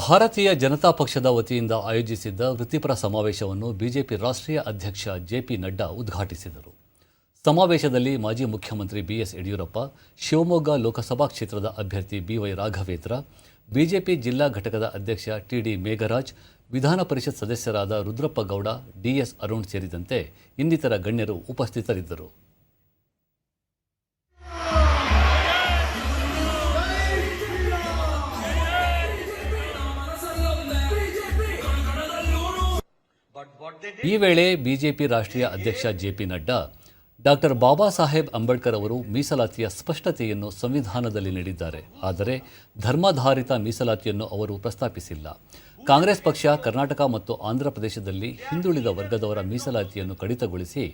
ಭಾರತೀಯ ಜನತಾ ಪಕ್ಷದ ವತಿಯಿಂದ ಆಯೋಜಿಸಿದ್ದ ವೃತ್ತಿಪರ ಸಮಾವೇಶವನ್ನು ಬಿಜೆಪಿ ರಾಷ್ಟ್ರೀಯ ಅಧ್ಯಕ್ಷ ಜೆ ಪಿ ನಡ್ಡಾ ಉದ್ಘಾಟಿಸಿದರು. ಸಮಾವೇಶದಲ್ಲಿ ಮಾಜಿ ಮುಖ್ಯಮಂತ್ರಿ ಬಿಎಸ್ ಯಡಿಯೂರಪ್ಪ, ಶಿವಮೊಗ್ಗ ಲೋಕಸಭಾ ಕ್ಷೇತ್ರದ ಅಭ್ಯರ್ಥಿ ಬಿವೈ ರಾಘವೇಂದ್ರ, ಬಿಜೆಪಿ ಜಿಲ್ಲಾ ಘಟಕದ ಅಧ್ಯಕ್ಷ ಟಿಡಿ ಮೇಘರಾಜ್, ವಿಧಾನ ಪರಿಷತ್ ಸದಸ್ಯರಾದ ರುದ್ರಪ್ಪ ಗೌಡ ಡಿಎಸ್ ಅರುಣ್ ಸೇರಿದಂತೆ ಇನ್ನಿತರ ಗಣ್ಯರು ಉಪಸ್ಥಿತರಿದ್ದರು. ಈ ವೇಳೆ ಬಿಜೆಪಿ ರಾಷ್ಟ್ರೀಯ ಅಧ್ಯಕ್ಷ ಜೆಪಿ ನಡ್ಡಾ, ಡಾಕ್ಟರ್ ಬಾಬಾ ಸಾಹೇಬ್ ಅಂಬೇಡ್ಕರ್ ಅವರು ಮೀಸಲಾತಿಯ ಸ್ಪಷ್ಟತೆಯನ್ನು ಸಂವಿಧಾನದಲ್ಲಿ ನೀಡಿದ್ದಾರೆ. ಆದರೆ ಧರ್ಮಾಧಾರಿತ ಮೀಸಲಾತಿಯನ್ನು ಅವರು ಪ್ರಸ್ತಾಪಿಸಿಲ್ಲ. ಕಾಂಗ್ರೆಸ್ ಪಕ್ಷ, ಕರ್ನಾಟಕ ಮತ್ತು ಆಂಧ್ರಪ್ರದೇಶದಲ್ಲಿ ಹಿಂದುಳಿದ ವರ್ಗದವರ ಮೀಸಲಾತಿಯನ್ನು ಕಡಿತಗೊಳಿಸಿ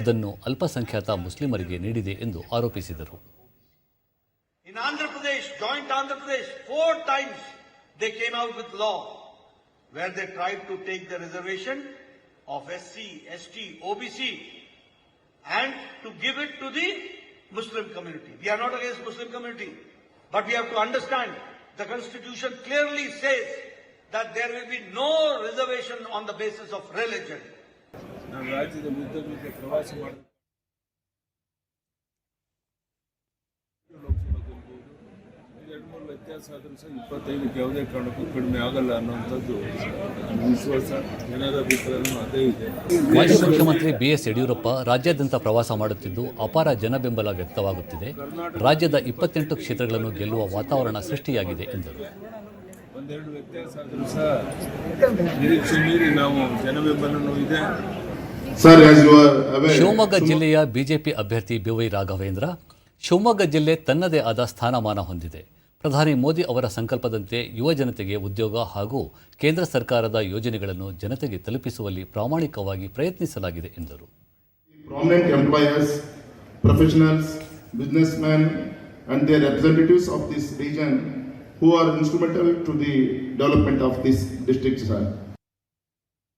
ಅದನ್ನು ಅಲ್ಪಸಂಖ್ಯಾತ ಮುಸ್ಲಿಮರಿಗೆ ನೀಡಿದೆ ಎಂದು ಆರೋಪಿಸಿದರು. They came out with law where they tried to take the reservation of SC, ST, OBC and to give it to the Muslim community. We are not against Muslim community, but we have to understand the constitution clearly says that there will be no reservation on the basis of religion. ಮೂರು ವ್ಯತ್ಯಾಸ ಆದರೂ ಸಹ ಇಪ್ಪತ್ತೈದಕ್ಕೆ ಯಾವುದೇ ಕಾರಣಕ್ಕೂ ಕಡಿಮೆ ಆಗಲ್ಲ ಅನ್ನೋಂಥದ್ದು ವಿಶ್ವಾಸ. ಜನರ ಅಭಿಪ್ರಾಯನೂ ಅದೇ ಇದೆ. ಮಾಜಿ ಮುಖ್ಯಮಂತ್ರಿ ಬಿಎಸ್ ಯಡಿಯೂರಪ್ಪ ರಾಜ್ಯಾದ್ಯಂತ ಪ್ರವಾಸ ಮಾಡುತ್ತಿದ್ದು ಅಪಾರ ಜನಬೆಂಬಲ ವ್ಯಕ್ತವಾಗುತ್ತಿದೆ. ರಾಜ್ಯದ ಇಪ್ಪತ್ತೆಂಟು ಕ್ಷೇತ್ರಗಳನ್ನು ಗೆಲ್ಲುವ ವಾತಾವರಣ ಸೃಷ್ಟಿಯಾಗಿದೆ ಎಂದರು. ಒಂದೆರಡು ವ್ಯತ್ಯಾಸ ಆದರೂ ಸಹ ನಿರೀಕ್ಷೆ ಮೀರಿ ನಾವು ಜನಬೆಂಬಲನೂ ಇದೆ. ಶಿವಮೊಗ್ಗ ಜಿಲ್ಲೆಯ ಬಿಜೆಪಿ ಅಭ್ಯರ್ಥಿ ಬಿವೈ ರಾಘವೇಂದ್ರ ಶಿವಮೊಗ್ಗ ಜಿಲ್ಲೆ ತನ್ನದೇ ಆದ ಸ್ಥಾನಮಾನ ಹೊಂದಿದೆ. ಪ್ರಧಾನಿ ಮೋದಿ ಅವರ ಸಂಕಲ್ಪದಂತೆ ಯುವ ಜನತೆಗೆ ಉದ್ಯೋಗ ಹಾಗೂ ಕೇಂದ್ರ ಸರ್ಕಾರದ ಯೋಜನೆಗಳನ್ನು ಜನತೆಗೆ ತಲುಪಿಸುವಲ್ಲಿ ಪ್ರಾಮಾಣಿಕವಾಗಿ ಪ್ರಯತ್ನಿಸಲಾಗಿದೆ ಎಂದರು. Prominent employers professionals businessman and they of this region who are instrumental to the development of this district sir